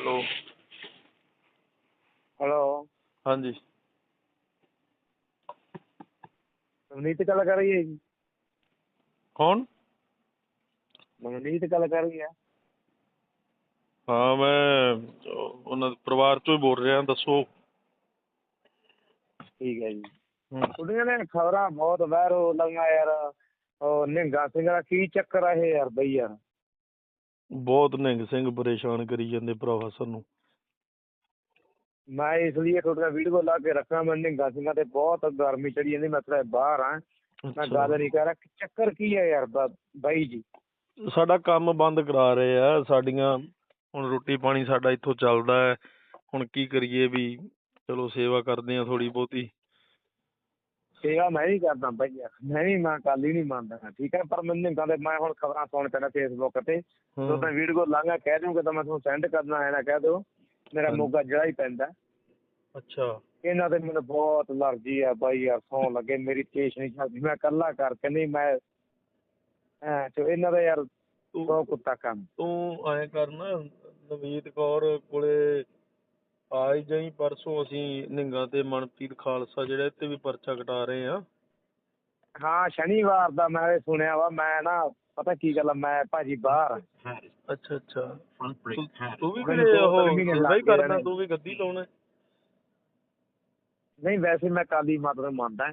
Hello. Hello. ਹਾਂਜੀ। ਨਵਨੀਤ ਗੱਲ ਕਰ ਰਹੀ ਹੈ ਜੀ। ਕੌਣ? ਨਵਨੀਤ ਗੱਲ ਕਰ ਰਹੀ ਹੈ। ਹਾਂ ਮੈਂ ਉਹ- ਉਹਨਾਂ ਦੇ ਪਰਿਵਾਰ ਚੋਂ ਹੀ ਬੋਲ ਰਿਹਾ ਦੱਸੋ। ਠੀਕ ਹੈ ਜੀ। ਹਮ, ਉਹਦੀਆਂ ਨੇ ਖਬਰਾਂ ਬਹੁਤ ਵਾਇਰਲ ਲੰਗਾ ਯਾਰ। ਉਹ ਨਿਹੰਗਾ ਸਿੰਘ ਦਾ ਕੀ ਚੱਕਰ ਆ ਇਹ ਯਾਰ ਬਈ ਯਾਰ। ਬਹੁਤ ਨਿਹੰਗ ਸਿੰਘ ਪਰੇਸ਼ਾਨ ਕਰੀ ਜਾਂਦੇ ਭਰਾਵਾ ਸਾਨੂੰ। ਮੈਂ ਇਸ ਲਈ ਤੁਹਾਡਾ ਵੀਡੀਓ ਲਾ ਕੇ ਰੱਖਾਂ ਮੈਂ ਨਿਹੰਗਾ ਸਿੰਘਾਂ ਤੇ ਬਹੁਤ ਗਰਮੀ ਚੜੀ ਜਾਂਦੀ ਮੈਂ ਥੋੜਾ ਬਾਹਰ ਆ ਮੈਂ ਅੱਛਾ। ਗੱਲ ਨਹੀਂ ਕਰ ਰਿਹਾ ਚੱਕਰ ਕੀ ਹੈ ਯਾਰ ਬ- ਬਾਈ ਜੀ? ਸਾਡਾ ਕੰਮ ਬੰਦ ਕਰਾ ਰਹੇ ਆ ਸਾਡੀਆਂ ਹੁਣ ਰੋਟੀ ਪਾਣੀ ਸਾਡਾ ਇੱਥੋਂ ਚੱਲਦਾ ਹੈ ਹੁਣ ਕੀ ਕਰੀਏ ਵੀ ਚਲੋ ਸੇਵਾ ਕਰਦੇ ਆ ਥੋੜੀ ਬਹੁਤੀ। ਸੇਵਾ ਮੈਂ ਵੀ ਕਰਦਾ ਯਾਰ ਮੈਂ ਵੀ ਮੈਂ ਕੱਲ ਹੀ ਨਹੀਂ ਮੰਨਦਾ ਠੀਕ ਹੈ ਪਰ ਮੈਨੂੰ ਨਿਹੰਗਾ ਦੇ ਮੈਂ ਹੁਣ ਖਬਰਾਂ ਸੁਣ ਪੈਣਾ ਫੇਸਬੁੱਕ ਤੇ ਹਾਂ। ਜਦੋਂ ਮੈਂ ਵੀਡੀਓ ਲਾਂਗਾ ਕਹਿ ਦਿਓਗੇ ਤਾਂ ਮੈਂ ਤੁਹਾਨੂੰ ਸੈਂਡ ਕਰਨਾ ਹੈ ਨਾ ਕਹਿ ਦਿਓ ਮੇਰਾ। ਮੋਗਾ ਜਿਹੜਾ ਹੀ ਪੈਂਦਾ ਅੱਛਾ ਇਹਨਾਂ ਤੇ ਮੈਨੂੰ ਬਹੁਤ ਅਲਰਜੀ ਆ ਬਾਈ ਯਾਰ ਸੌਣ ਲੱਗੇ ਮੇਰੀ ਕੇਸ਼ ਨਹੀਂ ਚੱਲਦੀ ਮੈਂ ਇਕੱਲਾ ਕਰਕੇ ਨਹੀਂ ਮੈਂ ਐ ਤੇ ਇਹਨਾਂ ਦਾ ਯਾਰ ਬਹੁਤ ਕੁੱਤਾ ਕੰਮ ਤੂੰ ਐਂ ਕਰਨਾ ਨਵੀਤ ਕੌਰ ਕੋਲੇ ਆ ਹੀ ਜਾਈ ਪਰਸੋਂ ਅਸੀਂ ਨਿੰਗਾ ਤੇ ਮਨਪ੍ਰੀਤ ਖਾਲਸਾ ਜਿਹੜਾ ਇਹ ਤੇ ਵੀ ਪਰਚਾ ਕਟਾ ਰਹੇ ਆ ਹਾਂ ਸ਼ਨੀਵਾਰ ਦਾ ਮੈਂ ਇਹ ਸੁਣਿਆ ਵਾ ਮੈਂ ਨਾ ਪਤਾ ਕੀ ਗੱਲ ਆ ਮੈਂ ਭਾਜੀ ਬਾਹਰ। ਅੱਛਾ ਅੱਛਾ। ਤੂੰ ਵੀ ਕਿਹੜੇ ਦੋ ਉਹ ਤਿੰਨ ਮਹੀਨੇ ਸੇਵਾ ਹੀ ਲੱਗ ਗਏ ਕਰਨਾ ਨੇ। ਤੂੰ ਵੀ ਗੱਦੀ ਲਾਉਣਾ। ਨਹੀਂ ਵੈਸੇ ਮੈਂ ਕਾਲੀ ਮਾਤਾ ਨੂੰ ਮੰਨਦਾ।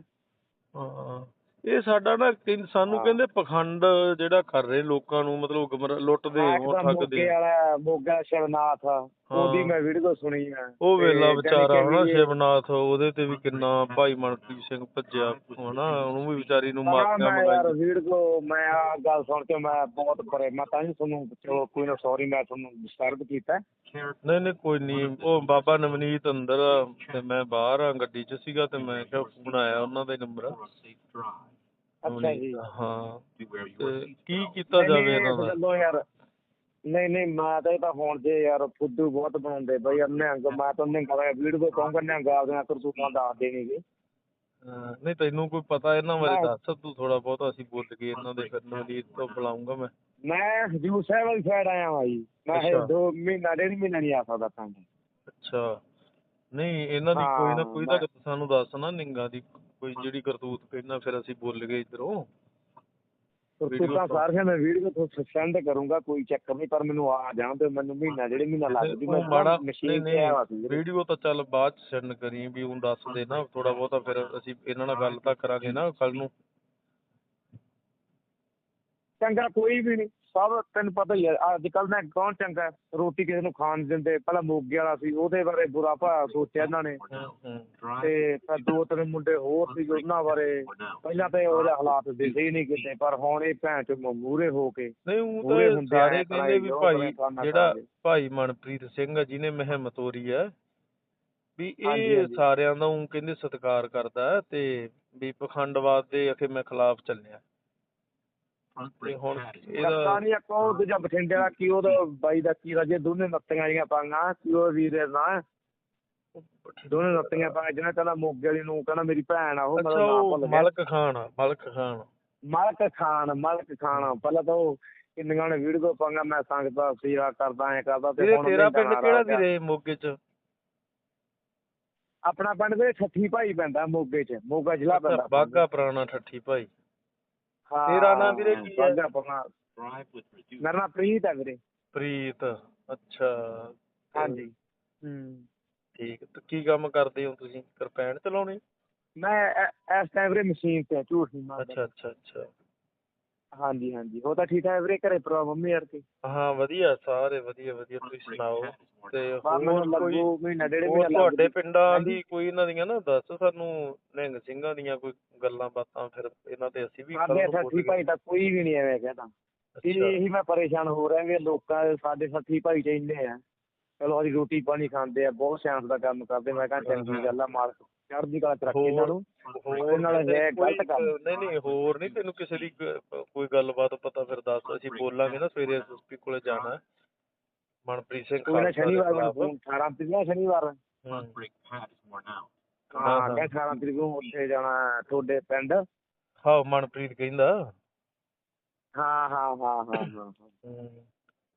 ਹਾਂ। ਇਹ ਸਾਡਾ ਨਾ ਕਹਿੰ- ਸਾਨੂੰ ਹਾਂ। ਕਹਿੰਦੇ ਪਖੰਡ ਜਿਹੜਾ ਕਰ ਰਹੇ ਲੋਕਾਂ ਨੂੰ ਮਤਲਬ ਲੁੱਟਦੇ ਹਾਂ, ਉਹ ਮੋਗੇ ਠੱਗਦੇ ਵਾਲਾ ਮੋਗਾ ਸ਼ਿਵਨਾਥ ਉਹਦੀ ਹਾਂ। ਮੈਂ ਵੀਡੀਓ ਸੁਣੀ ਆ। ਉਹ ਵੇਲਾ ਵਿਚਾਰਾ ਕਿ ਹਨਾ ਸ਼ਿਵਨਾਥ ਉਹਦੇ ਤੇ ਵੀ ਕਿੰਨਾ ਭਾਈ ਮਨਪ੍ਰੀਤ ਸਿੰਘ ਭੱਜਿਆ ਹਨਾ ਉਹਨੂੰ ਵੀ ਵਿਚਾਰੀ ਨੂੰ ਹਾਂ, ਮਾਰਿਆ ਮੈਂ ਯਾਰ ਮਰਾਈ ਵੀਡੀਓ ਮੈਂ ਆ ਗੱਲ ਸੁਣ ਕੇ ਮੈਂ ਬਹੁਤ ਪਰੇ ਮੈਂ ਤਾਂ ਨਹੀਂ ਤੁਹਾਨੂੰ ਚਲੋ ਕੋਈ ਨਾ ਸੌਰੀ ਮੈਂ ਤੁਹਾਨੂੰ ਡਿਸਟਰਬ ਕੀਤਾ। ਨਹੀਂ ਨਹੀਂ ਕੋਈ ਨਹੀਂ ਉਹ ਬਾਬਾ ਨਵਨੀਤ ਅੰਦਰ ਆ ਤੇ ਮੈਂ ਬਾਹਰ ਆ ਗੱਡੀ 'ਚ ਸੀਗਾ ਤੇ ਮੈਂ ਕਿਹਾ ਫੋਨ ਆਇਆ ਉਹਨਾਂ ਦਾ ਹੀ ਨੰਬਰ drive ਅੱਛਾ ਜੀ। ਹਾਂ ਤੇ ਕੀ ਕੀਤਾ ਜਾਵੇ ਇਹਨਾਂ ਦਾ? ਗੱਲੋਂ ਯਾਰ ਨਹੀਂ ਨਹੀਂ ਮੈਂ ਤਾਂ ਇਹ ਤਾਂ ਫੋਨ 'ਤੇ ਯਾਰ ਫੁੱਦੂ ਬਹੁਤ ਬਣਾਉਂਦੇ ਬਈ ਨਿਹੰਗ ਮੈਂ ਤਾਂ ਨਿਹੰਗ ਦਾ ਵੀਡੀਓ ਕਹੂੰਗਾ ਨਿਹੰਗ ਆਪਦੀਆਂ ਕਰਤੂਤਾਂ ਦੱਸ ਦੇਣਗੇ ਹਾਂ, ਨਹੀਂ ਤੈਨੂੰ ਕੋਈ ਪਤਾ ਇਹਨਾਂ ਬਾਰੇ ਦੱਸ ਤੂੰ ਥੋੜਾ ਬਹੁਤ ਅਸੀਂ ਬੁੱਲ ਗਏ ਇਹਨਾਂ ਦੇ ਫਿਰ ਨਵਨੀਤ ਤੋਂ ਬੁਲਾਉਂਗਾ ਮੈਂ। ਮੈਂ ਹਜੂਰ ਸਾਹਿਬ ਵਾਲੀ ਸਾਈਡ ਆਇਆ ਵਾਂ ਜੀ। ਮੈਂ ਅੱਛਾ। ਦੋ ਮਹੀਨਾ ਡੇਢ ਮਹੀਨਾ ਨਹੀਂ ਆ ਸਕਦਾ ਪਿੰਡ ਅੱਛਾ। ਨਹੀਂ ਇਹਨਾਂ ਦੀ ਕੋਈ ਨਾ ਹਾਂ, ਕੋਈ ਤਾਂ ਮੈਂ- ਸਾਨੂੰ ਦੱਸ ਨਾ ਨਿੰਗਾ ਦੀ ਕੋਈ ਜਿਹੜੀ ਕਰਤੂਤ ਕਹਿੰਦਾ ਫਿਰ ਅਸੀਂ ਬੁੱਲ ਗਏ ਇਧਰੋਂ। ਕਰਤੂਤਾਂ ਸਾਰੀਆਂ ਮੈਂ ਵੀਡੀਓ ਤੋਂ ਸੈਂਡ ਕਰੂੰਗਾ ਕੋਈ ਚੱਕਰ ਨਹੀਂ ਪਰ ਮੈਨੂੰ ਆ ਜਾਣ ਤੇ ਮੈਨੂੰ ਮਹੀਨਾ ਡੇਢ ਮਹੀਨਾ ਲੱਗ ਜੂ ਮੈਂ ਮਾੜਾ ਮਸ਼ੀਨ ਤੇ ਆਇਆ ਸੀ ਵੀਡੀਓ ਤਾਂ ਚੱਲ ਬਾਅਦ ਚ ਸੈਂਡ ਕਰੀ ਵੀ ਉਹ ਦੱਸ ਦੇ ਨਾ ਥੋੜਾ ਬਹੁਤਾ ਫਿਰ ਅਸੀਂ ਇਹਨਾਂ ਨਾਲ ਗੱਲ ਤਾਂ ਕਰਾਂਗੇ ਨਾ ਕੱਲ ਨੂੰ। ਚੰਗਾ ਕੋਈ ਵੀ ਨਹੀਂ। ਸਭ ਤੈਨੂੰ ਪਤਾ ਹੀ ਹੈ ਅੱਜ ਕੱਲ ਨਾ ਕੌਣ ਚੰਗਾ? ਰੋਟੀ ਕਿਸੇ ਨੂੰ ਖਾਣ ਦਿੰਦੇ ਪਹਿਲਾਂ ਮੋਗੇ ਵਾਲਾ ਸੀ ਉਹਦੇ ਬਾਰੇ ਬੁਰਾ ਭਾ ਸੋਚਿਆ ਇਹਨਾਂ ਨੇ ਤੇ ਫਿਰ ਦੋ ਤਿੰਨ ਮੁੰਡੇ ਹੋਰ ਸੀ ਉਹਨਾਂ ਬਾਰੇ. ਪਹਿਲਾਂ ਤਾਂ ਉਹਦੇ ਹਾਲਾਤ ਦਿਖੇ ਹੀ ਨਹੀਂ ਕਿਤੇ ਪਰ ਹੁਣ ਇਹ ਭੈਣ ਚ ਮੂਰੇ ਹੋ ਕੇ ਨਹੀਂ ਉਹ ਤਾਂ ਸਾਰੇ ਕਹਿੰਦੇ ਵੀ ਭਾਈ ਜਿਹੜਾ। ਭਾਈ ਮਨਪ੍ਰੀਤ ਸਿੰਘ ਆ ਜਿਹਨੇ ਮਹਿਮਤ ਤੋਰੀ ਹੈ ਵੀ ਇਹ। ਸਾਰਿਆਂ ਦਾ ਉਹ ਕਹਿੰਦੇ ਸਤਿਕਾਰ ਕਰਦਾ ਤੇ ਵੀ ਪਖੰਡਵਾਦ ਦੇ ਅਖੇ ਮੈਂ ਖਿਲਾਫ ਚੱਲਿਆ ਤੇ ਹੁਣ ਇਹਦਾ ਪਤਾ ਨਹੀਂ ਕੋ ਦੂਜਾ ਬਠਿੰਡੇ ਵਾਲਾ ਕੀ ਉਹਦਾ ਬਾਈ ਦਾ ਕੀ ਰਾਜੇ ਦੋਨੇ ਨੱਤੀਆਂ ਜੀਆਂ ਪਾਂਗਾ ਕੀ ਉਹ ਵੀਰੇ ਨਾ? ਦੋਨੇ ਨੱਤੀਆਂ ਪਾ ਜਿਹਨੇ ਕਹਿੰਦਾ ਮੋਗੇ ਵਾਲੀ ਨੂੰ ਕਹਿੰਦਾ ਮੇਰੀ ਭੈਣ ਆ ਉਹ ਮੇਰਾ ਨਾਮ ਉਹ ਭੁੱਲ ਗਿਆ। ਮਲਕ ਖਾਨ ਮਲਕ ਖਾਨ। ਮਲਕ ਖਾਨ ਮਲਕ ਖਾਨ ਪਹਿਲਾਂ ਤਾਂ ਉਹ ਕਿੰਨੀਆਂ ਨੇ ਵੀਡੀਓ ਪਾਂਗਾ ਮੈਂ ਸੰਗਤ ਸੇਵਾ ਕਰਦਾ ਐ ਕਰਦਾ ਤੇ ਹੁਣ ਤੇਰਾ ਪਿੰਡ ਕਿਹੜਾ। ਵੀਰੇ ਮੋਗੇ ਚ? ਆਪਣਾ ਪਿੰਡ ਦੇ ਠੱਠੀ ਭਾਈ ਪੈਂਦਾ ਮੋਗੇ ਚ ਮੋਗਾ ਜ਼ਿਲ੍ਹਾ ਪੈਂਦਾ। ਬਾਗਾ ਪੁਰਾਣਾ ਠੱਠੀ ਭਾਈ। ਤੇਰਾ ਨਾਂ ਵੀਰੇ ਕੀ ਹੈ? ਮੇਰਾ ਨਾਮ ਪ੍ਰੀਤ ਹੈ ਵੀਰੇ। ਪ੍ਰੀਤ ਅੱਛਾ। ਹਾਂਜੀ। ਹੂੰ। ਠੀਕ ਤੇ ਕੀ ਕੰਮ ਕਰਦੇ ਹੋ ਤੁਸੀਂ? ਕਿਰਪੈਨ ਚਲਾਉਣੀ? ਮੈਂ ਇਸ ਟਾਈਮ ਵੀਰੇ ਮਸ਼ੀਨ ਤੇ ਝੂਠ ਨਹੀਂ ਮਾਰਦਾ। ਅੱਛਾ ਅੱਛਾ ਅੱਛਾ। ਹਾਂਜੀ ਹਾਂਜੀ। ਉਹ ਤਾਂ ਠੀਕ ਠਾਕ ਵੀਰੇ ਘਰੇ ਪਰਵਾ ਮੰਮੀ ਯਾਰ ਕੇ? ਹਾਂ ਵਧੀਆ ਸਾਰੇ ਵਧੀਆ ਵਧੀਆ। ਤੁਸੀਂ ਸੁਣਾਓ? ਤੇ ਹੋਰ ਕੋਈ ਮਹੀਨਾ ਡੇਢ ਮਹੀਨਾ ਲੱਗ। ਤੁਹਾਡੇ। ਪਿੰਡਾਂ। ਦੀ ਕੋਈ ਇਹਨਾਂ ਦੀਆਂ ਨਾ ਦੱਸ ਸਾਨੂੰ ਨਿਹੰਗ ਸਿੰਘਾਂ ਦੀਆਂ ਕੋਈ ਗੱਲਾਂ ਬਾਤਾਂ ਫਿਰ ਇਹਨਾਂ ਤੇ ਅਸੀਂ ਵੀ ਸਾਡੇ ਸਾਥੀ। ਭਾਈ ਤਾਂ ਕੋਈ ਵੀ ਨਹੀਂ ਐਵੇਂ ਕਹਿੰਦਾ ਇਹ ਮੈਂ ਪਰੇਸ਼ਾਨ ਹੋ ਰਿਹਾ ਵੀ ਲੋਕਾਂ ਦੇ ਸਾਡੇ ਸਾਥੀ ਭਾਈ ਚ ਇੰਨੇ ਆ। ਚਲੋ ਅਸੀਂ ਰੋਟੀ ਪਾਣੀ ਖਾਂਦੇ ਆ ਬਹੁਤ ਸਿਆਣਸ ਦਾ ਕੰਮ ਕਰਦੇ ਮੈਂ ਕਹਿੰਦਾ ਚੰਗੀ ਗੱਲ ਆ ਮਾਲਕ ਚੜ੍ਹਦੀ ਕਲਾ ਚ ਰੱਖੇ ਇਹਨਾਂ ਨੂੰ ਹੋਰ ਉਹਦੇ ਨਾਲ ਕਿਸੇ ਹੈ ਕੋਈ- ਗਲਤ ਕੰਮ। ਨਹੀਂ ਨਹੀਂ ਹੋਰ ਨਹੀਂ ਤੈਨੂੰ ਕਿਸੇ ਦੀ ਕੋਈ ਗੱਲਬਾਤ ਪਤਾ ਫਿਰ ਦੱਸ ਅਸੀਂ ਬੋਲਾਂਗੇ ਨਾ ਸਵੇਰੇ ਐਸਐਸਪੀ ਕੋਲੇ ਜਾਣਾ। ਮਨਪ੍ਰੀਤ ਸਿੰਘ ਕੋਈ ਨਾ ਖਾਲਸਾ ਦੇ ਸ਼ਨੀਵਾਰ ਨੂੰ ਖਿਲਾਫ਼। ਫੋਨ 18 ਤਰੀਕ ਨੂੰ ਸ਼ਨੀਵਾਰ ਹੂੰ। front brake pad is more now. ਹਾਂ, ਹਾਂ ਹਾਂ। ਕਹਿੰਦਾ 18 ਤਰੀਕ ਨੂੰ ਉੱਥੇ ਜਾਣਾ ਤੁਹਾਡੇ ਪਿੰਡ ਹਾਂ ਮਨਪ੍ਰੀਤ ਕਹਿੰਦਾ ਹਾਂ ਹਾਂ ਹਾਂ ਹਾਂ ਹਾਂ।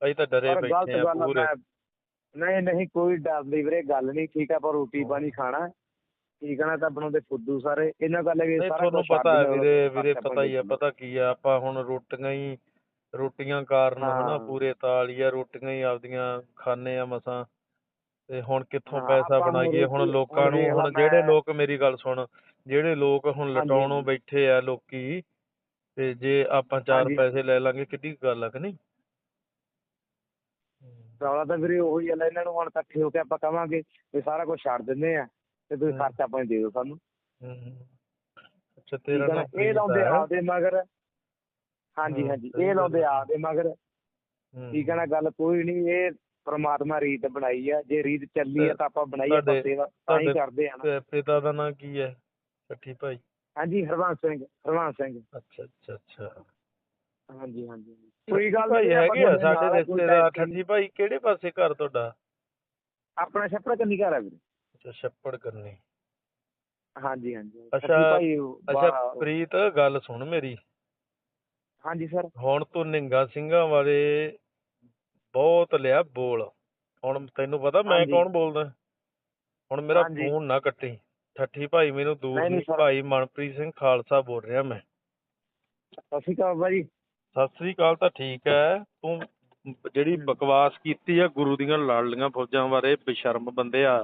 ਅਸੀਂ ਤਾਂ ਡਰੇ ਪਰ ਗਲਤ ਬੈਠੇ ਆ ਗੱਲ ਆ ਪੂਰੇ ਮੈਂ ਨਹੀਂ ਨਹੀਂ ਕੋਈ ਡਰ ਨਹੀਂ ਵੀਰੇ ਗੱਲ ਨਹੀਂ ਠੀਕ ਆ ਪਰ ਰੋਟੀ ਪਾਣੀ ਖਾਣਾ ਠੀਕ ਆ ਨਾ ਤਾਂ ਬਣਾਉਂਦੇ ਫੁੱਦੂ ਸਾਰੇ? ਇਹਨਾਂ ਗੱਲ ਵੀ ਨਹੀਂ ਸਾਰਾ ਤੁਹਾਨੂੰ ਕੁਛ ਪਤਾ ਹੈ ਵੀਰੇ ਵੀਰੇ ਪਤਾ ਹੀ ਹੈ ਪਾਣੀ ਪਤਾ ਕੀ ਆ ਆਪਾਂ ਹੁਣ ਰੋਟੀਆਂ ਹੀ ਰੋਟੀਆਂ ਕਾਰਨ ਹਨਾ ਹਾਂ। ਪੂਰੇ ਤਾਲੀ ਆ ਰੋਟੀਆਂ ਹੀ ਆਪਦੀਆਂ ਖਾਣੇ ਆ ਮਸਾਂ। ਤੇ ਹੁਣ ਕਿੱਥੋਂ ਹਾਂ, ਪੈਸਾ ਆਪਾਂ ਬਣਾਈਏ? ਹੁਣ ਰੋਟੀ- ਲੋਕਾਂ ਹੁਣ ਨੂੰ ਵੇਖ ਲਾ। ਹੁਣ ਜਿਹੜੇ ਮੈਂ- ਲੋਕ ਮੇਰੀ ਗੱਲ ਸੁਣ ਜਿਹੜੇ ਲੋਕ ਹੁਣ ਹਾਂਜੀ, ਲਟਾਉਣੋਂ। ਬੈਠੇ ਆ ਲੋਕੀ ਤੇ ਜੇ ਆਪਾਂ ਚਾਰ ਹਾਂਜੀ। ਪੈਸੇ ਲੈ ਲਾਂਗੇ ਕਿੱਡੀ ਕੁ ਗੱਲ ਆ ਕਿ ਨਹੀਂ? ਰੌਲਾ ਤਾਂ ਵੀਰੇ ਉਹੀ ਆ ਲੈ ਇਹਨਾਂ ਨੂੰ ਹੁਣ ਇਕੱਠੇ ਹੋ ਕੇ ਆਪਾਂ ਕਵਾਂਗੇ ਵੀ ਸਾਰਾ ਕੁਝ ਛੱਡ ਦਿੰਦੇ ਆ। ਤੇ ਤੁਸੀਂ। ਖਰਚਾ ਪਾਣੀ ਦੇ ਦਿਓ ਸਾਨੂੰ। ਅੱਛਾ ਤੇਰਾ ਆ ਨਾ? ਨਾਮ ਇਹ ਲਾਉਂਦੇ? ਆਪਦੇ ਮਗਰ। ਹਾਂਜੀ ਹਾਂਜੀ ਇਹ ਲਾਉਂਦੇ। ਆਪਦੇ ਮਗਰ। ਠੀਕ ਹੈ ਨਾ? ਗੱਲ ਕੋਈ ਨਹੀਂ ਇਹ ਪ੍ਰਮਾਤਮਾ ਰੀਤ ਬਣਾਈ ਆ। ਜੇ ਰੀਤ ਚੱਲੀ ਆ ਤਾਂ ਆਪਾਂ ਬਣਾਈ ਤੁਹਾਡੇ- ਸੇਵਾ ਤਾਂ ਹੀ ਕਰਦੇ ਆ ਨਾ। ਪਿਤਾ ਦਾ ਨਾਂ ਕੀ ਹੈ? ਸੱਠੀ ਭਾਈ? ਹਾਂਜੀ ਹਰਵੰਸ ਸਿੰਘ ਹਰਵੰਸ ਸਿੰਘ। ਅੱਛਾ ਅੱਛਾ ਅੱਛਾ। ਹਾਂਜੀ ਹਾਂਜੀ। ਕੋਈ ਗੱਲ ਭਾਈ ਨਹੀਂ ਆਪਾਂ ਹੈਗੇ ਆ ਤੁਹਾਡੇ ਨਾਲ ਸਾਡੇ ਆ, ਕੋਈ ਰਿਸ਼ਤੇਦਾਰ। tension ਠੱਜੀ ਭਾਈ ਕਿਹੜੇ ਪਾਸੇ ਘਰ ਤੁਹਾਡਾ? ਆਪਣਾ ਛੱਪੜ ਕੰਨੀ ਘਰ ਆ ਵੀਰੇ। ਅੱਛਾ ਛੱਪੜ ਕਰਨੀ। ਹਾਂਜੀ ਹਾਂਜੀ। ਅੱਛਾ, ਭਾਈ ਅੱਛਾ ਪ੍ਰੀਤ ਗੱਲ ਸੁਣ ਮੇਰੀ। ਹਾਂਜੀ ਸਰ। ਹੁਣ ਤੂੰ ਨਿੰਗਾ ਸਿੰਘਾਂ ਬਾਰੇ ਬਹੁਤ ਲਿਆ ਬੋਲ। ਹੁਣ ਤੈਨੂੰ ਪਤਾ ਮੈਂ। ਕੌਣ ਬੋਲਦਾ? ਹੁਣ ਮੇਰਾ। ਫੋਨ ਨਾ ਕੱਟੀ। ਠੱਠੀ ਭਾਈ ਮੈਨੂੰ ਦੂਰ ਨਹੀਂ। ਭਾਈ ਮਨਪ੍ਰੀਤ ਸਿੰਘ ਖਾਲਸਾ ਬੋਲ ਰਿਹਾ ਮੈਂ। ਸਤਿ ਸ਼੍ਰੀ ਅਕਾਲ ਜੀ ਸਤਿ ਸ੍ਰੀ ਅਕਾਲ ਤਾਂ ਠੀਕ ਹੈ। ਤੂੰ ਜਿਹੜੀ ਬਕਵਾਸ ਕੀਤੀ ਆ ਗੁਰੂ ਦੀਆਂ ਲਾਡਲੀਆਂ ਫੌਜਾਂ ਬਾਰੇ ਬੇਸ਼ਰਮ ਬੰਦੇ ਆ।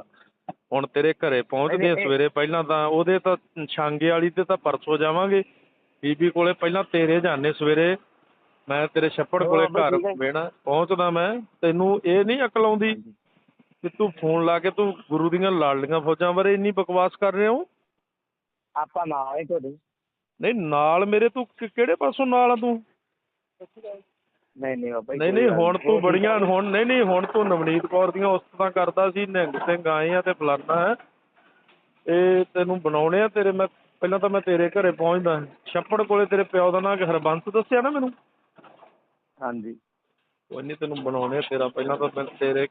ਹੁਣ ਤੇਰੇ ਘਰੇ ਪਹੁੰਚ ਨਹੀਂ, ਗਏ ਨਹੀਂ, ਸਵੇਰੇ ਪਹਿਲਾਂ ਤਾਂ ਉਹਦੇ ਤਾਂ ਛਾਂਗੇ ਵਾਲੀ ਤੇ ਤਾਂ ਪਰਸੋਂ ਜਾਵਾਂਗੇ। ਬੀਬੀ ਕੋਲੇ ਪਹਿਲਾਂ ਤੇਰੇ ਜਾਣੇ ਸਵੇਰੇ। ਮੈਂ ਤੇਰੇ ਛੱਪੜ ਕੋਲੇ ਘਰ। ਵੇਣਾ ਪਹੁੰਚਦਾ ਮੈਂ। ਤੈਨੂੰ ਇਹ ਨਹੀਂ ਅਕਲ ਆਉਂਦੀ ਕਿ ਤੂੰ ਫੋਨ ਲਾ ਕੇ ਤੂੰ ਗੁਰੂ ਦੀਆਂ ਲਾਡਲੀਆਂ ਫੌਜਾਂ ਬਾਰੇ ਇੰਨੀ ਬਕਵਾਸ ਕਰ ਰਿਹਾ ਹੋ? ਆਪਾਂ ਨਾਲ ਹੀ ਤੁਹਾਡੇ। ਨਹੀਂ ਨਾਲ ਮੇਰੇ ਤੂੰ ਕਿਹੜੇ ਪਾਸੋਂ ਨਾਲ ਆ ਤੂੰ? ਨਹੀਂ ਨਹੀਂ ਬਾਬਾ ਜੀ ਨਹੀਂ ਕੋਈ ਨਹੀਂ ਗੱਲ ਹੁਣ। ਤੂੰ ਹੋਰ ਬੜੀਆਂ? ਹੁਣ ਨਹੀਂ ਨਹੀਂ ਹੁਣ ਤੂੰ ਨਵਨੀਤ ਕੌਰ ਦੀਆਂ ਉਸਤਾਂ ਕਰਦਾ ਸੀ ਨਿਹੰਗ ਸਿੰਘ ਆਏ ਆ ਤੇ ਫਲਾਨਾ ਹੈ ਇਹ ਤੈਨੂੰ ਬਣਾਉਣੇ ਆ ਤੇਰੇ ਮੈਂ ਪਹਿਲਾਂ ਤਾਂ ਮੈਂ ਤੇਰੇ ਘਰੇ ਪਹੁੰਚਦਾ ਛੱਪੜ ਕੋਲੇ ਤੇਰੇ ਪਿਓ ਦਾ ਨਾਂ ਕਿ ਹਰਬੰਸ ਦੱਸਿਆ ਨਾ ਮੈਨੂੰ ਹਾਂਜੀ ਕੋਈ ਨਹੀਂ ਤੈਨੂੰ ਬਣਾਉਣੇ ਆ ਤੇਰਾ ਪਹਿਲਾਂ ਤਾਂ ਮੈਂ ਤੇਰੇ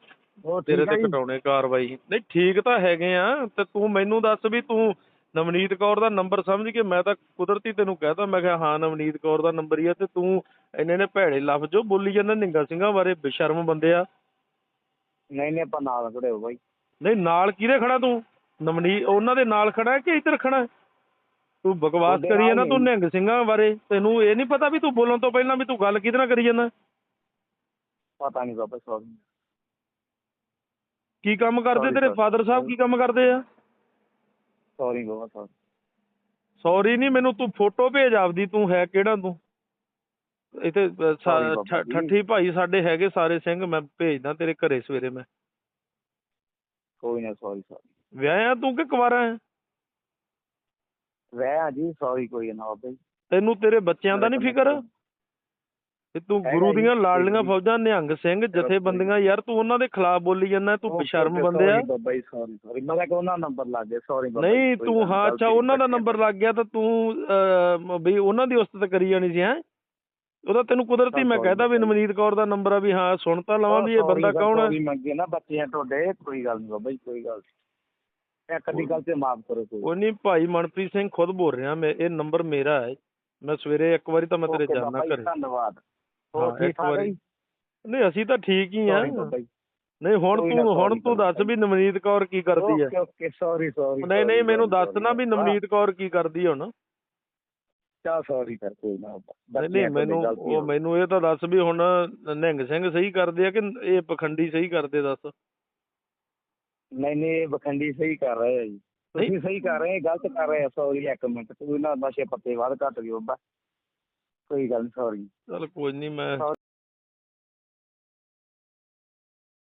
ਹੋਰ ਤੇਰੇ ਠੀਕ ਆ ਤੇ ਜੀ? ਘਟਾਉਣੇ ਕਾਰਵਾਈ ਨਹੀਂ ਠੀਕ ਤਾਂ ਹੈਗੇ ਆ ਤੇ ਤੂੰ ਮੈਨੂੰ ਦੱਸ ਵੀ ਤੂੰ ਨਵਨੀਤ ਕੌਰ ਦਾ ਨੰਬਰ ਸਮਝ ਕੇ ਮੈਂ ਤਾਂ ਕੁਦਰਤੀ ਤੈਨੂੰ ਕਹਿਤਾ ਮੈਂ ਕਿਹਾ ਹਾਂ ਨਵਨੀਤ ਕੌਰ ਦਾ ਨੰਬਰ ਹੀ ਆ ਤੇ ਤੂੰ ਇੰਨੇ ਨੇ ਭੈੜੇ ਲਫ਼ਜ਼ ਜੋ ਬੋਲੀ ਜਾਂਦਾ ਨਿੰਗਾ ਸਿੰਘਾਂ ਬਾਰੇ ਬੇਸ਼ਰਮ ਬੰਦੇ ਆ। ਨਹੀਂ ਨਹੀਂ ਆਪਾਂ ਨਾਲ ਖੜੇ ਹੋ ਬਾਈ। ਨਹੀਂ ਨਾਲ ਕਿਹਦੇ ਖੜਾ ਤੂੰ? ਨਵਨੀ ਉਹਨਾਂ ਦੇ ਨਾਲ ਖੜਾ ਕਿ ਇੱਧਰ ਖੜਾ? ਤੂੰ ਬਕਵਾਸ ਕਰੀ ਜਾਂਦਾ ਤੂੰ। ਨਿਹੰਗ ਸਿੰਘਾਂ ਬਾਰੇ। ਤੈਨੂੰ ਇਹ ਨਹੀਂ ਪਤਾ ਵੀ ਤੂੰ ਬੋਲਣ ਤੋਂ ਪਹਿਲਾਂ ਵੀ ਤੂੰ ਗੱਲ ਕਿਹਦੇ ਨਾਲ ਕਰੀ ਜਾਂਦਾ? ਪਤਾ ਨਹੀਂ ਬਾਬਾ ਸੌਰੀ ਕੀ ਕੰਮ ਕਰਦੇ ਤੇਰੇ. ਫਾਦਰ ਸਾਹਿਬ ਕੀ ਕੰਮ ਕਰਦੇ ਆ? ਸੌਰੀ ਬਾਬਾ ਸੌਰੀ ਸੌਰੀ ਨਹੀਂ ਮੈਨੂੰ ਤੂੰ ਫੋਟੋ ਭੇਜ ਆਪਦੀ ਤੂੰ ਹੈ ਕਿਹੜਾ ਤੂੰ? ਇੱਥੇ। ਠੱਠੀ ਭਾਈ ਸਾਡੇ ਹੈਗੇ ਸਾਰੇ ਸਿੰਘ ਮੈਂ ਭੇਜਦਾ ਤੇਰੇ ਘਰੇ ਸਵੇਰੇ ਮੈਂ। ਕੋਈ ਨਾ ਸੌਰੀ ਸੌਰੀ ਵਿਆਹਿਆ ਤੂੰ ਕਿ ਕੁਵਾਰਾ ਹੈ ਵੈ ਆ ਜੀ ਸੌਰੀ ਕੋਈ ਨਾ ਬਾਬਾ ਤੈਨੂੰ ਤੇਰੇ ਬੱਚਿਆਂ ਦਾ ਨਹੀਂ ਫਿਕਰ? ਤੇ ਤੂੰ ਗੁਰੂ ਦੀਆਂ ਲਾਡਲੀਆਂ। ਫੌਜਾਂ ਨਿਹੰਗ ਸਿੰਘ ਜਥੇਬੰਦੀਆਂ ਯਾਰ ਤੂੰ ਉਹਨਾਂ ਦੇ ਖਿਲਾਫ ਬੋਲੀ ਜਾਂਦਾ ਤੂੰ ਬੇਸ਼ਰਮ ਬੰਦੇ ਆ ਬਾਬਾ ਜੀ ਸੌਰੀ ਸੌਰੀ ਮੈਂ ਕਿਹਾ ਉਹਨਾਂ ਨੰਬਰ ਲੱਗ ਗਿਆ ਸੌਰੀ ਬਾਬਾ ਨਹੀਂ ਤੂੰ ਹਾਂ ਅੱਛਾ ਉਹਨਾਂ ਦਾ। ਨੰਬਰ ਲੱਗ ਗਿਆ ਤਾਂ ਤੂੰ ਵੀ ਉਹਨਾਂ ਦੀ ਉਸਤਤ ਕਰੀ ਜਾਣੀ ਸੀ ਹੈ ਉਹਦਾ ਤੈਨੂੰ ਕੁਦਰਤੀ ਮੈਂ ਕਹਿਤਾ ਵੀ. ਨਵਨੀਤ ਕੌਰ ਦਾ ਨੰਬਰ ਆ ਵੀ ਹਾਂ ਸੁਣ ਤਾਂ ਲਵਾਂ ਵੀ ਇਹ ਬੰਦਾ ਕੌਣ ਹੈ sorry ਮੰਗੇ ਨਾ ਬੱਚੇ ਤੁਹਾਡੇ ਕੋਈ ਗੱਲ ਨਹੀਂ ਬਾਬਾ ਜੀ ਕੋਈ ਗੱਲ ਨੀ। ਇੱਕ ਅੱਧੀ ਗੱਲ ਤੇ ਮਾਫ ਕਰੋ ਕੋਈ ਉਹ ਨਹੀਂ ਭਾਈ ਮਨਪ੍ਰੀਤ ਸਿੰਘ ਖੁਦ ਬੋਲ ਰਿਹਾ ਮੈਂ ਇਹ ਨੰਬਰ ਮੇਰਾ ਹੈ ਮੈਂ ਸਵੇਰੇ ਇੱਕ ਵਾਰੀ ਤਾਂ ਮੈਂ ਤੇਰੇ ਜਾਣਾ ਘਰੇ ਧੰਨਵਾਦ ਹੋਰ ਠੀਕ ਠਾਕ ਨਹੀਂ ਅਸੀਂ ਤਾਂ ਠੀਕ ਹੀ ਆ। ਨਹੀਂ ਹੁਣ ਤੂੰ ਹੁਣ ਤੂੰ ਦੱਸ. ਵੀ ਨਵਨੀਤ ਕੌਰ ਕੀ ਕਰਦੀ ਹੈ ਓਕੇ ਓਕੇ ਸੌਰੀ ਸੌਰੀ ਨਹੀਂ ਨਹੀਂ ਮੈਨੂੰ ਦੱਸ ਨਾ ਵੀ ਨਵਨੀਤ ਕੌਰ ਕੀ ਕਰਦੀ ਹੁਣ। ਚਾ ਸੌਰੀ ਕਰ ਕੋਈ ਨਾ। ਨਹੀਂ ਨਹੀਂ ਮੈਨੂੰ ਉਹ ਮੈਨੂੰ ਇਹ ਤਾਂ ਦੱਸ ਵੀ ਹੁਣ ਨਿਹੰਗ ਸਿੰਘ ਸਹੀ ਕਰਦੇ ਆ ਕਿ ਇਹ ਪਖੰਡੀ ਸਹੀ ਕਰਦੇ ਦੱਸ? ਨਹੀਂ ਨਹੀਂ ਇਹ ਬਖੰਡੀ ਸਹੀ ਕਰ ਰਹੇ ਆ ਜੀ। ਤੁਸੀਂ ਸਹੀ ਕਰ ਰਹੇ ਆ, ਗਲਤ ਕਰ ਰਹੇ ਆ ਸੌਰੀ ਇੱਕ ਮਿੰਟ। ਤੂੰ ਨਾ ਨਸ਼ੇ ਪੱਤੇ ਵੱਧ ਘੱਟ ਦਿਓ ਬਾ ਕੋਈ ਗੱਲ ਨਹੀਂ ਸੌਰੀ ਚਲ ਕੋਈ ਨਹੀਂ ਮੈਂ